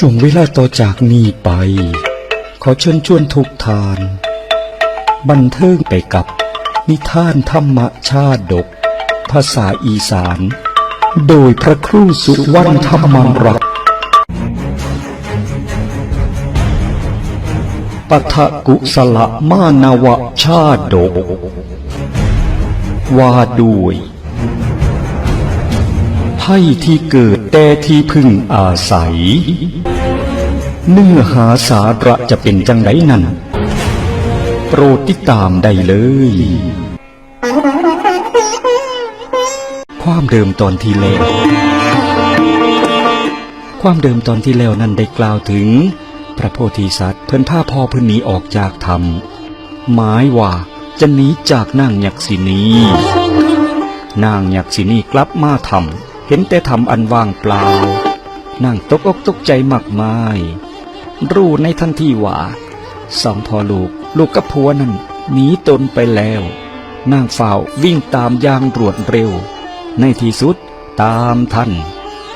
ช่วงเวลาต่อจากนี้ไป ขอเชิญชวนทุกทาน บันเทิงไปกับนิทานธรรมชาดก ภาษาอีสาน โดยพระครูสุวรรณธรรมรักปะทะกุสละมานวชาดก ว่าด้วยไพ่ที่เกิดแต่ที่พึ่งอาศัย เนื้อหาสาระจะเป็นจังไดนั้นโปรดติดตามได้เลย ความเดิมตอนที่แล้ว ความเดิมตอนที่แล้วนั้นได้กล่าวถึง พระโพธิสัตว์เพิ่นพาพอเพิ่นหนีออกจากธรรม หมายว่าจะหนีจากนางยักษินี นางยักษินีกลับมาทำเห็นแต่ทำอันว่างเปล่านางตกอกตกใจมากมาย รู้ในทันทีว่าสองพ่อลูกลูกกับผัวนั้นหนีตนไปแล้ว นางฝ่าววิ่งตามอย่างรวดเร็ว ในที่สุดตามทัน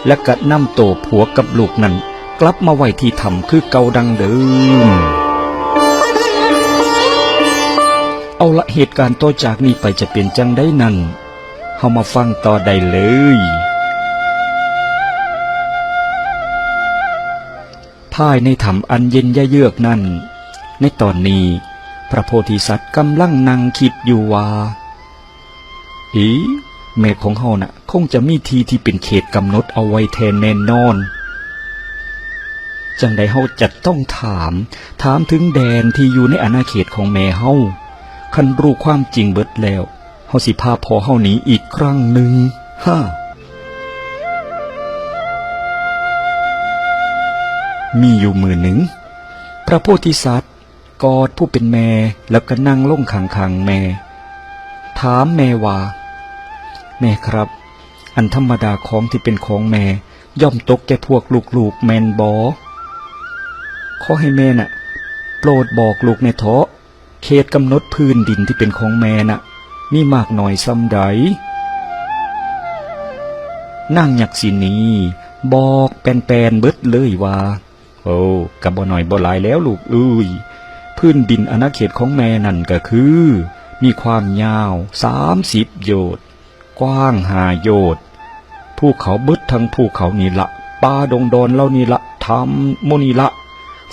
และก็นำโตผัวกับลูกนั้น กลับมาไว้ที่ถ้ำคือเก่าดังเดิม เอาละเหตุการณ์ต่อจากนี้ไปจะเป็นจังได้นั้นเฮามาฟังต่อได้เลย ภายในถ้ำอันเย็นยะเยือกนั้นในตอนนี้ พระโพธิสัตว์กำลังนั่งคิดอยู่ว่า อีแม่ของเฮาน่ะ คงจะมีทีที่เป็นเขตกำหนดเอาไว้แทนแน่นอน จังใดเฮาจะต้องถาม ถามถึงแดนที่อยู่ในอาณาเขตของแม่เฮาคันรู้ความจริงเบิดแล้วเฮาสิพาพอเฮาหนีอีกครั้งหนึ่งฮ่า มีอยู่มือหนึ่ง พระโพธิสัตว์กอดผู้เป็นแม่แล้วก็นั่งล่งขังขังแม่ ถามแม่ว่า แม่ครับ อันธรรมดาของที่เป็นของแม่ ย่อมตกแก่พวกลูกๆแมนบอขอให้แม่น่ะ โปรดบอกลูกในเถาะเขตกำหนดพื้นดินที่เป็นของแม่น่ะ มีมากหน่อยซ้ำใดนั่งหยักสินีบอกแปนๆเบิดเลยว่า โอ้กับบ่หน่อยบ่หลายแล้วลูกเอ้ยพื้นดินอาณาเขตของแม่นั่นก็คือ มีความยาวสามสิบโยชน์กว้างห้าโยชน์ภูเขาบิดทั้งภูเขานี่ละป่าดงดอนเล่านี่ละทำโมนี่ละ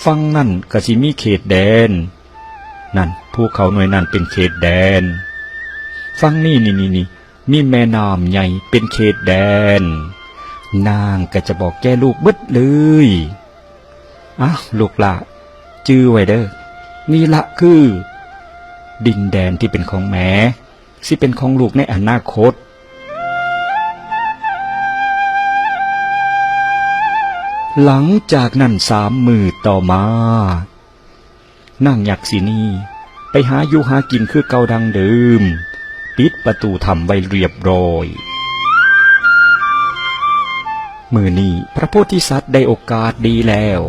ฟังนั่นก็สิมีเขตแดน นั่นภูเขาหน่วยนั่นเป็นเขตแดน ฟังนี่นี่นี่นี่มีแม่น้ำใหญ่เป็นเขตแดน นางก็จะบอกแกลูกบิดเลย อ้าวลูกละจื้อไว้เด้อนี่ละคือ ดินแดนที่เป็นของแม่สิเป็นของลูกในอนาคต หลังจากนั้นสามมือต่อมานั่งยักษ์สินีไปหาอยู่หากินคือเก่าดังเดิมปิดประตูทำไว้เรียบร้อย มือนี้พระโพธิสัตว์ได้โอกาสดีแล้ว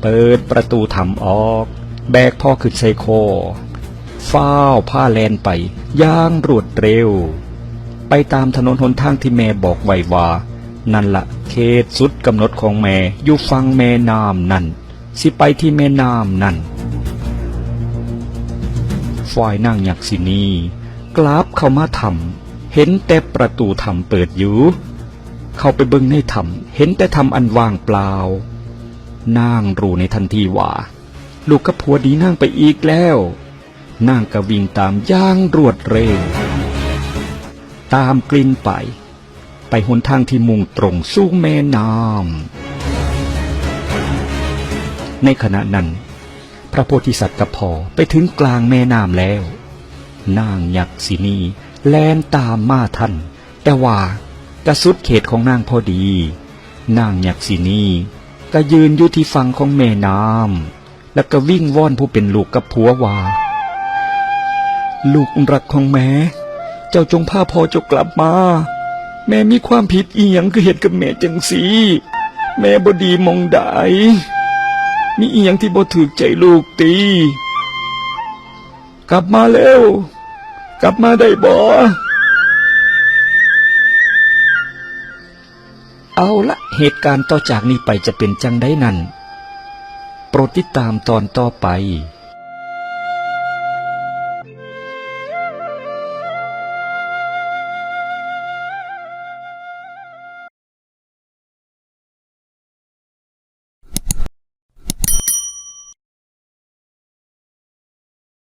เปิดประตูทำออก แบกพ่อขึ้นใส่คอฟ้าวผ้าแลนไปย่างรวดเร็ว ไปตามถนนหนทางที่แม่บอกไว้ว่า นั่นละเขตสุดกำหนดของแม่อยู่ฟังแม่น้ำนั่น สิไปที่แม่น้ำนั่นฝ่ายนางยักษินีกราบเข้ามาทำเห็นแต่ประตูถ้ำเปิดอยู่ เข้าไปเบิ่งในถ้ำเห็นแต่ถ้ำอันว่างเปล่า นางรู้ในทันทีว่า ลูกกับผัวดีนางไปอีกแล้วนางก็วิ่งตามย่างรวดเร็วตามกลิ่นไป ไปหนทางที่มุ่งตรงสู่แม่น้ำในขณะนั้น พระโพธิสัตว์กับพอไปถึงกลางแม่น้ำแล้ว นางยักษินีแลนตามมาทัน แต่ว่ากระสุดเขตของนางพอดี นางยักษินี ก็ยืนอยู่ที่ฝั่งของแม่น้ำแล้วก็วิ่งว่อนผู้เป็นลูกกับผัวว่าลูกรักของแม่ เจ้าจงพาพ่อเจ้ากลับมา แม่มีความผิดอีหยังคือเหตุกับแม่จังสีแม่บดีมองได้มีอีหยังที่บ่ถูกใจลูกตี กลับมาเร็ว กลับมาได้บ่ เอาละเหตุการณ์ต่อจากนี้ไปจะเป็นจังได้นั่น โปรดติดตามตอนต่อไป